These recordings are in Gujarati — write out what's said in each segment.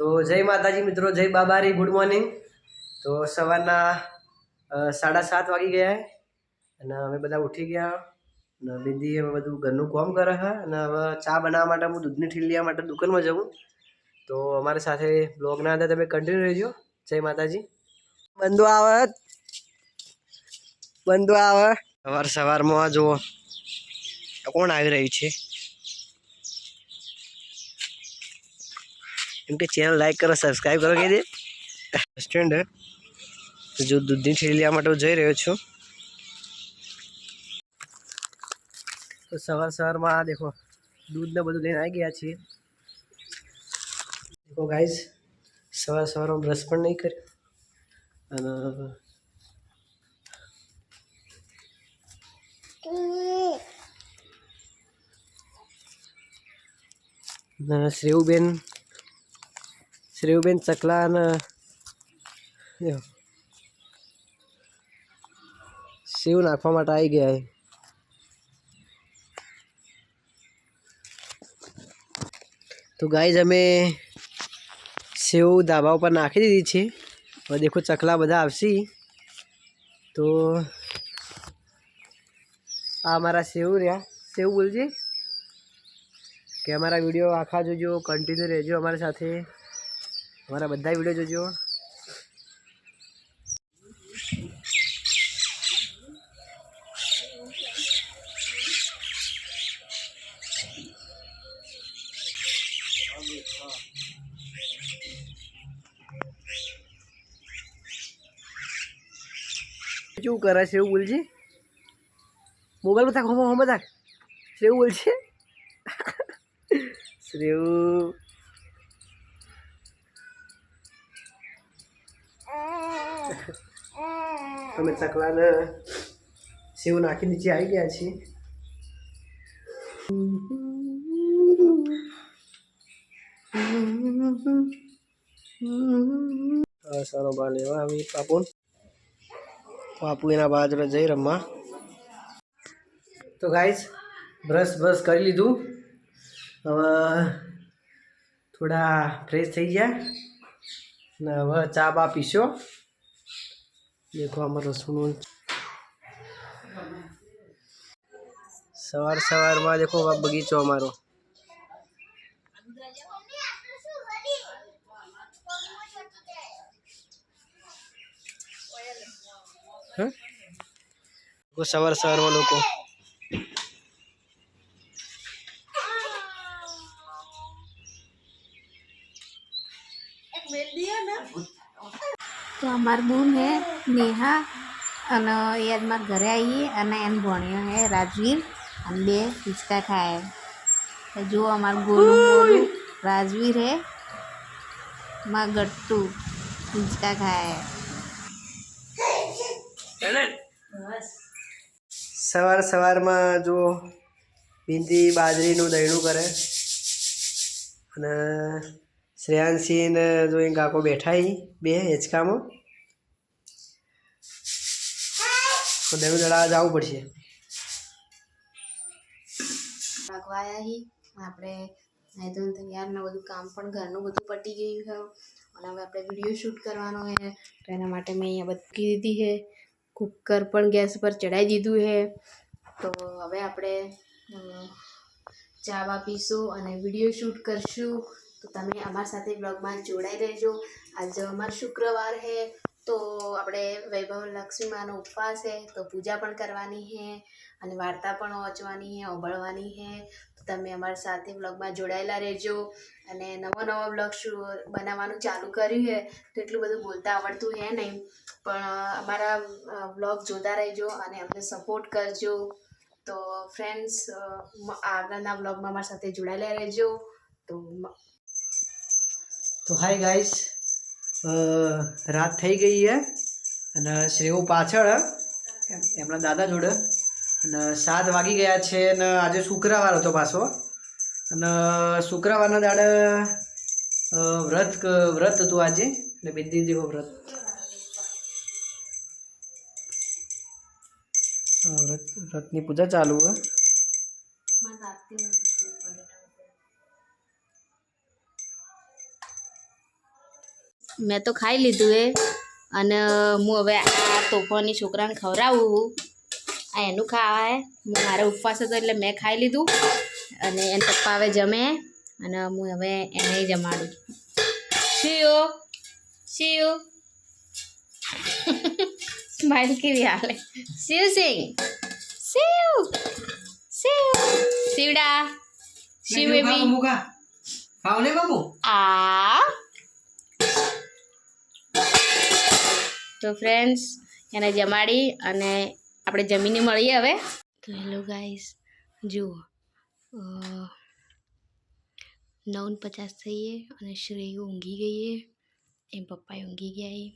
તો જય માતાજી મિત્રો, જય બાબારી ગુડ મોર્નિંગ તો સવારના સાડા સાત વાગી ગયા અને અમે બધા ઉઠી ગયા. અને બિંદી અમે બધું ઘરનું કામ કરે છે અને હવે ચા બનાવવા માટે હું દૂધની ઠીલિયા માટે દુકાનમાં જવું તો અમારી સાથે બ્લોગના અંદર તમે કન્ટિન્યુ રહેજો. જય માતાજી. બંધુ આવે. બંધુ આવે. સવાર સવારમાં જુઓ. કોણ આવી રહ્યું છે? ચેનલ લાઈક કરો સબસ્ક્રાઈબ કરો કહી દે તો જો દૂધની ઠેલી લેવા માટે જઈ રહ્યો છું. તો સવાર સવારમાં દેખો, દૂધને બધું લઈને આવી ગયા છીએ. દેખો ગાઈઝ સવાર સવારમાં બ્રશ પણ નહીં કર્યો. અને શ્રેવુબેન શ્રેવુબેન ચકલા અને સેવ નાખવા માટે આવી ગયા તો ગાઈઝ અમે સેવ ધાબા ઉપર નાખી દીધી છે. હવે દેખો ચકલા બધા આવશે. તો આ અમારા સેવ રહ્યા. સેવ બોલજે. કે અમારા વીડિયો આખા જોજો કન્ટિન્યુ રહેજો અમારી સાથે. અમારા બધા વીડિયો જોજો. શું કરે છે એવું બોલજે? મોબાઈલ બધા હોમ હોમ બધા એવું બોલશે શ્રેવ અમે ચકલાને સેવ નાખી નીચે આવી ગયા છીએ. સારો બા લેવા આવી પાપુ પાપુ એના બાજુ જઈ રમવા. તો ગાઈસ બ્રશ બ્રશ કરી લીધું. હવે થોડા ફ્રેશ થઈ ગયા. ને હવે ચા બા પીશો. દેખો અમારો રસોડું સવાર સવારમાં દેખો આ બગીચો અમારો હે લોકો સવાર સવારમાં લોકો તો અમાર બહેન હે નેહા અને એ આજ મારા ઘરે આવીએ અને એમ ભણ્યો હે રાજવીર અને બે હિંચકા ખાય. તો જો અમાર ગોલું રાજવીર હે માં ગટ્ટુ હિંચકા ખાય. સવાર સવારમાં જો ભીંડી બાજરીનું દહીણું કરે અને શ્રેયાંશી ને જો એ કાકો બેઠા બે હેચકામાં. તો દહીણું દળાવા જવું પડશે. ભગવાયા હી, આપણે નહીં તો ને બધું કામ પણ ઘરનું બધું પટી ગયું છે. અને હવે આપણે વીડિયો શૂટ કરવાનો છે. તો એના માટે મેં અહીંયા બધી દીધી છે. કુકર પણ ગેસ પર ચડાવી દીધું છે. તો હવે આપણે ચા પીશું અને વીડિયો શૂટ કરશું. તો તમે અમારી સાથે બ્લોગમાં જોડાઈ રહેજો. આજે અમારો શુક્રવાર છે તો આપણે વૈભવ લક્ષ્મી માનો ઉપવાસ છે તો પૂજા પણ કરવાની છે અને વાર્તા પણ વાંચવાની છે ઓબળવાની છે તો તમે અમારી સાથે બ્લોગમાં જોડાયેલા રહેજો. અને નવો નવો બ્લોગ શું, બનાવવાનું ચાલુ કર્યું છે તો એટલું બધું બોલતા આવડતું છે નહીં. પણ અમારા બ્લોગ જોતા રહેજો અને અમને સપોર્ટ કરજો. તો ફ્રેન્ડ્સ આગળના બ્લોગમાં અમારી સાથે જોડાયેલા રહેજો. તો તો હાય ગાઈસ. રાત થઈ ગઈ છે અને શ્રેવ પાછળ એમના દાદા જોડે. અને સાત વાગી ગયા છે અને આજે શુક્રવાર હતો પાછો. અને શુક્રવારના દાડે વ્રત વ્રત હતું આજે. એટલે બિંદી દેવો વ્રત. વ્રત, વ્રતની પૂજા ચાલુ હે. મેં તો ખાઈ લીધું એ. અને હું હવે આ તોફાની છોકરાને ખવડાવું. આ એનું ખાવા હે. હું મારે ઉપવાસ હતો એટલે મેં ખાઈ લીધું. અને એના પપ્પા હવે જમે. અને હું હવે એને જમાડું. શિયો શિયો સ્માઇલ કેવી હાલે. શિવ સિંહ શિવ શિવ શિવડા શિવ બેબી ખાવ ને બાબુ આ તો ફ્રેન્ડ્સ એને જમાડી અને આપણે જમીને મળીએ હવે. તો હેલો ગાઈસ જુઓ. નવ પચાસ થઈએ અને શ્રેય ઊંઘી ગઈએ. એમ પપ્પાએ ઊંઘી ગયા.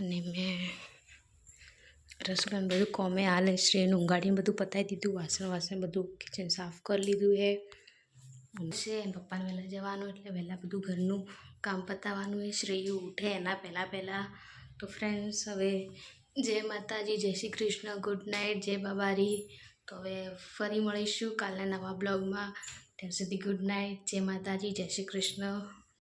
અને મેં રસોડાને બધું કોમે હાલ, શ્રેયને ઊંઘાડીને બધું પતાવી દીધું, વાસણ વાસણ બધું કિચન સાફ કરી લીધું હે. છે, એમ પપ્પાને વહેલા જવાનું એટલે વહેલા બધું ઘરનું કામ પતાવવાનું એ શ્રેય ઉઠે એના પહેલાં પહેલાં. તો ફ્રેન્ડ્સ હવે જય માતાજી, જય શ્રી કૃષ્ણ ગુડ નાઇટ જય બાબારી. તો હવે ફરી મળીશું કાલના નવા બ્લોગમાં. ત્યાં સુધી ગુડ નાઇટ જય માતાજી, જય શ્રી કૃષ્ણ.